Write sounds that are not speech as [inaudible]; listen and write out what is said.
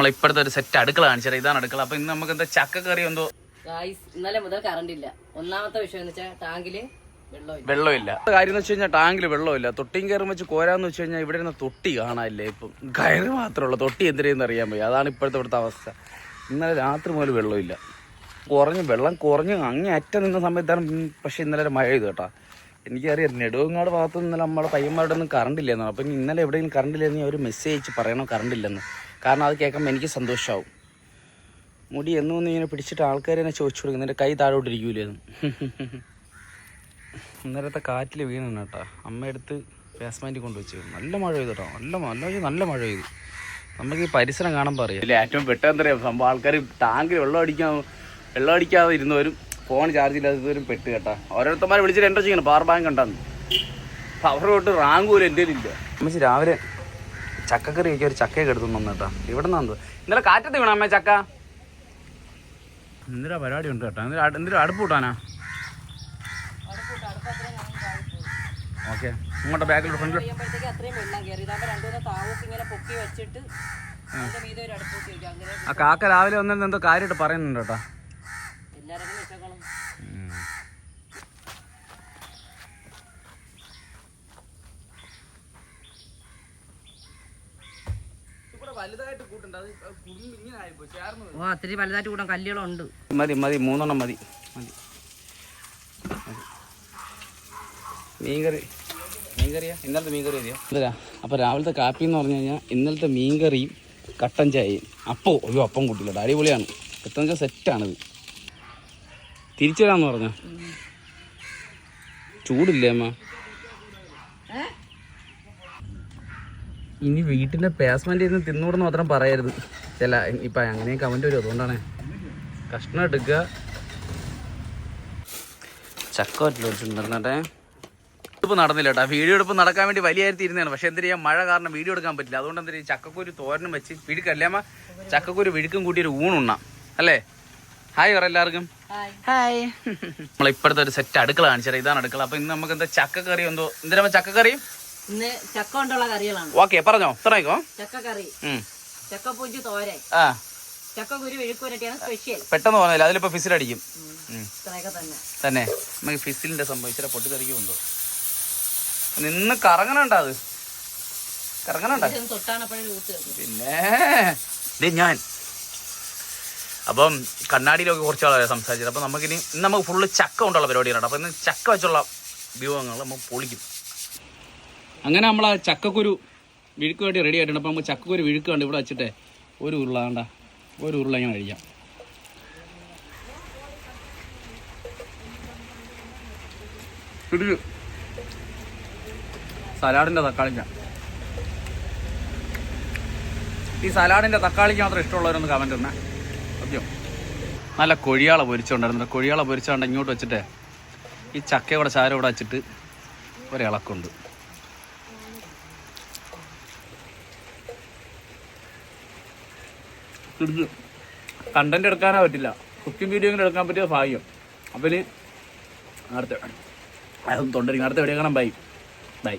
നമ്മൾ ഇപ്പോഴത്തെ ഒരു സെറ്റ് അടുക്കള കാണിച്ചത് ഇതാണ് അടുക്കള. അപ്പൊ ഇന്ന് നമുക്ക് എന്താ ചക്ക കറി എന്തോ? ഇന്നലെ മുതൽ കറണ്ട് ഇല്ല. ഒന്നാമത്തെ വിഷയം എന്ന് വെച്ചാൽ ടാങ്കിൽ വെള്ളമില്ല. കാര്യം എന്ന് വെച്ച് കഴിഞ്ഞാൽ ടാങ്കിൽ വെള്ളമില്ല. തൊട്ടിയും കയറും വെച്ച് കോരാന്ന് വെച്ച് കഴിഞ്ഞാൽ ഇവിടെ നിന്ന് തൊട്ടി കാണാനില്ല ഇപ്പം? കയറ് മാത്രമുള്ള തൊട്ടി എന്തിനേന്ന് അറിയാൻ പോയി അതാണ് ഇപ്പോഴത്തെ ഇവിടുത്തെ അവസ്ഥ. ഇന്നലെ രാത്രി മുതൽ വെള്ളമില്ല. കുറഞ്ഞു വെള്ളം കുറഞ്ഞു അങ്ങേ അറ്റം നിന്ന സമയത്താണ് പക്ഷെ ഇന്നലെ ഒരു മഴ ചെയ്തു കേട്ടോ. എനിക്കറിയാം നെടുവങ്ങാട് ഭാഗത്ത് ഇന്നലെ നമ്മുടെ പയ്യന്മാരുടെ ഒന്നും കറണ്ട് ഇല്ലെന്ന് അപ്പം ഇനി ഇന്നലെ എവിടെയെങ്കിലും കറണ്ട് ഇല്ലെന്ന് ഒരു മെസ്സേജ് അയച്ച് പറയണം? കറണ്ട് ഇല്ലെന്ന്. കാരണം അത് കേൾക്കുമ്പോൾ എനിക്ക് സന്തോഷമാവും മുടി എന്നു വന്ന് ഇങ്ങനെ പിടിച്ചിട്ട് ആൾക്കാർ തന്നെ ചോദിച്ചു കൊടുക്കും എന്റെ കൈ താഴോട്ടിരിക്കൂലെന്ന് [laughs] ഇന്നലത്തെ കാറ്റിൽ വീണു കേട്ടോ. അമ്മ എടുത്ത് ബേസ്മെന്റിൽ കൊണ്ടുവച്ചു നല്ല മഴ പെയ്തു കേട്ടോ. നല്ല നല്ല നല്ല മഴ പെയ്തു. നമുക്ക് ഈ പരിസരം കാണുമ്പോൾ അറിയാം. ഇല്ല ഏറ്റവും പെട്ടെന്ന് അറിയാം? സംഭവം ആൾക്കാർ ടാങ്കിൽ വെള്ളം അടിക്കാൻ വെള്ളം അടിക്കാതെ ഇരുന്നവരും ഫോൺ ചാർജ് ഇല്ലാത്തവരും പെട്ട് കേട്ടോ. ഓരോരുത്തന്മാരെ വിളിച്ചിട്ട് എന്റർ ചെയ്യണം പവർ ബാങ്ക് കണ്ടാന്ന് പവർ തൊട്ട് റാങ്ക് പോലും എന്റെ ഇല്ല അമ്മച്ചി രാവിലെ ചക്കക്കറി ഒരു ചക്കയൊക്കെ എടുത്തു തന്നു കേട്ടോ. ഇവിടെ നിന്ന് ഇന്നലെ കാറ്റത്ത് വീണ അമ്മ ചക്ക? എന്തിനാ പരിപാടി ഉണ്ട് കേട്ടോ? എന്തിനാ എന്തിനാ അടുപ്പ് കൂട്ടാനാ? ഓക്കെ. ഇങ്ങോട്ട് ബാക്കിൽ ഫ്രണ്ടിൽ അങ്ങനെ ആ കാക്ക രാവിലെ വന്നിരുന്ന് എന്തോ കാര്യമായിട്ട് പറയുന്നുണ്ട് കേട്ടോ. വലുതായിട്ട് കൂട്ടുണ്ട്. അത് ഇങ്ങനെ ആയിപ്പോയി. ചേർന്ന് ഓ അത്തിരി വലുതായിട്ട് കൂടാൻ കല്ലുകളുണ്ട്. മതി മതി മൂന്നെണ്ണം മതി. മതി. മീൻകറി. മീൻകറിയാ? ഇന്നലത്തെ മീൻകറി മതിയോ എന്താ അപ്പോൾ രാവിലത്തെ കാപ്പി എന്ന് പറഞ്ഞു കഴിഞ്ഞാൽ ഇന്നലത്തെ മീൻകറിയും കട്ടൻ ചായയും. അപ്പോ അയ്യോ അപ്പം കൂട്ടില്ല. അടിപൊളിയാണ്. കട്ടൻ ചായ സെറ്റാണിത്. തിരിച്ചു തരാമെന്ന് പറഞ്ഞോ ചൂടില്ലേ അമ്മ? ഇനി വീട്ടിന്റെ പേസ്മെന്റ് ഇരുന്ന് തിന്നൂടെന്ന് മാത്രം പറയരുത്. ചില ഇപ്പം അങ്ങനെ കമന്റ് വരും അതുകൊണ്ടാണ്. കഷ്ണം എടുക്കുക. ചക്ക എടുപ്പ് നടന്നില്ല കേട്ടോ വീഡിയോ എടുപ്പ് നടക്കാൻ വേണ്ടി വലിയ ഇരുന്നതാണ് പക്ഷെ എന്തിനാ മഴ കാരണം വീഡിയോ എടുക്കാൻ പറ്റില്ല? അതുകൊണ്ട് എന്തിനാ ചക്കക്കൂര് തോരനും വെച്ച് പിഴുക്കല്ലേമ്മ ചക്കക്കൂര് വിഴുക്കും കൂട്ടിയൊരു ഒരു ഊണുണ്ണാം അല്ലേ? ഹായ് പറ എല്ലാവർക്കും. ഹായ് നമ്മൾ ഇപ്പോഴത്തെ ഒരു സെറ്റ് അടുക്കള കാണിച്ചത് ഇതാണ് അടുക്കള. അപ്പൊ ഇന്ന് നമുക്ക് എന്താ ചക്കക്കറി എന്തോ? എന്തിനാ ചക്കക്കറി? ഇന്ന് ചക്ക കൊണ്ടുള്ള കറികളാണ്. ഓക്കെ പറഞ്ഞോ. തുടങ്ങിക്കോ ചക്ക കറി ചക്ക ചക്കപ്പൂഞ്ചി തോരൻ. ആ. കുരു മെഴുക്കുവരട്ടിയാണ് സ്പെഷ്യൽ. പെട്ടെന്ന് പറഞ്ഞില്ല അതിലിപ്പോ ഫിസിലടിക്കും. അടിക്കും ഇത്രയൊക്കെ തന്നെ. തന്നെ. നമുക്ക് ഫിസിലിന്റെ സംഭവം ഇച്ചിരി പൊട്ടിത്തെറിക്കുമുണ്ടോ നിന്ന് കറങ്ങണണ്ട അത്? കറങ്ങണണ്ട? പിന്നെ ഞാൻ. അപ്പം കണ്ണാടിയിലൊക്കെ കുറച്ച് ആളെ സംസാരിച്ചത്. അപ്പം നമുക്കിനി ഇന്ന് നമുക്ക് ഫുള്ള് ചക്ക കൊണ്ടുള്ള പരിപാടിയാണ് അപ്പം ഇന്ന് ചക്ക വെച്ചുള്ള വിഭവങ്ങൾ നമുക്ക് പൊളിക്കും. അങ്ങനെ നമ്മൾ ആ ചക്കക്കുരു വിഴുക്ക് വേണ്ടി റെഡി ആയിട്ടുണ്ട്. അപ്പോൾ നമുക്ക് ചക്കക്കുരു വിഴുക്ക് കണ്ട് ഇവിടെ വെച്ചിട്ട് ഒരു ഉരുള വേണ്ട ഒരു ഉരുള ഇങ്ങനെ കഴിക്കാം സലാഡിന്റെ തക്കാളിക്ക. ഈ സലാഡിന്റെ തക്കാളിക്ക് മാത്രം ഇഷ്ടമുള്ളവരൊന്ന് കമന്റ് തന്നെ സത്യം നല്ല കൊഴിയാള പൊരിച്ചുകൊണ്ടായിരുന്നു കൊഴിയാള പൊരിച്ചുകൊണ്ട് ഇങ്ങോട്ട് വെച്ചിട്ട് ഈ ചക്കയുടെ ചാരം ഇവിടെ വെച്ചിട്ട് ഒരിളക്കുണ്ട്. തിരിച്ച് കണ്ടന്റ് എടുക്കാനേ പറ്റില്ല. കുക്കിംഗ് വീഡിയോ എങ്കിലും എടുക്കാൻ പറ്റിയ ഭാഗ്യം. അപ്പം ഇനി അടുത്ത തൊണ്ടരിക്കും. അടുത്ത വീഡിയോ കാണാൻ ബൈ ബൈ